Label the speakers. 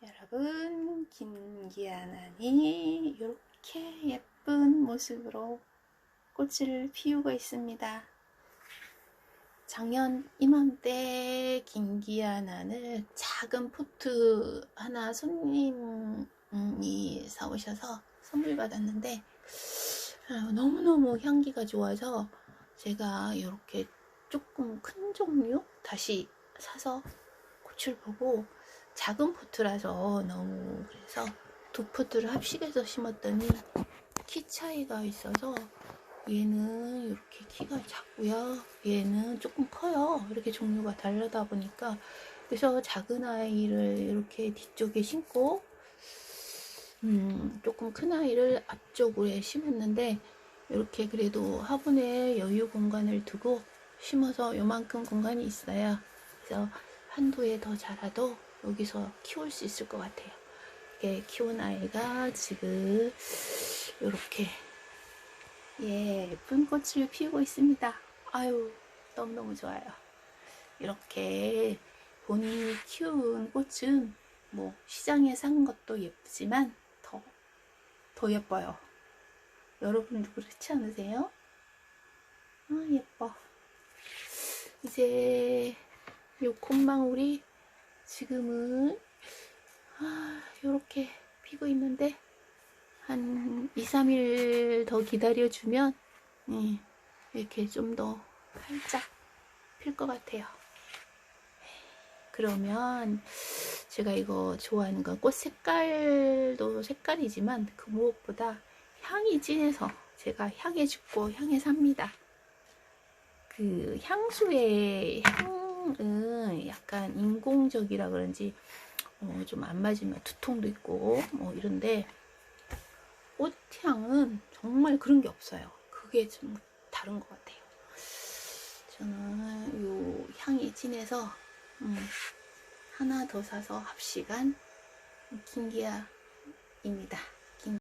Speaker 1: 여러분 김기아나니 이렇게 예쁜 모습으로 꽃을 피우고 있습니다. 작년 이맘때 김기아나는 작은 포트 하나 손님이 사오셔서 선물 받았는데 아, 너무너무 향기가 좋아서 제가 이렇게 조금 큰 종류 다시 사서 꽃을 보고 작은 포트라서 너무 그래서 두 포트를 합식해서 심었더니 키 차이가 있어서 얘는 이렇게 키가 작고요. 얘는 조금 커요. 이렇게 종류가 다르다 보니까. 그래서 작은 아이를 이렇게 뒤쪽에 심고 음, 조금 큰 아이를 앞쪽으로 심었는데 이렇게 그래도 화분에 여유 공간을 두고 심어서 요만큼 공간이 있어야 그래서 한도에 더 자라도 여기서 키울 수 있을 것 같아요. 이렇게 키운 아이가 지금 이렇게 예쁜 꽃을 피우고 있습니다. 아유 너무너무 좋아요. 이렇게 본인이 키운 꽃은 뭐 시장에 산 것도 예쁘지만 더, 더 예뻐요. 여러분도 그렇지 않으세요? 아 예뻐. 이제 요 콧망울이 지금은 아, 요렇게 피고 있는데 한 2, 3일 더 기다려주면 예, 이렇게 좀 더 활짝 필 것 같아요. 그러면 제가 이거 좋아하는 건 꽃 색깔도 색깔이지만 그 무엇보다 향이 진해서 제가 향에 죽고 향에 삽니다. 그 향수의 향은 약간 인공적이라 그런지 어, 좀 안 맞으면 두통도 있고 뭐 이런데 꽃향은 정말 그런 게 없어요. 그게 좀 다른 것 같아요. 저는 요 향이 진해서 음, 하나 더 사서 합시간 김기아입니다.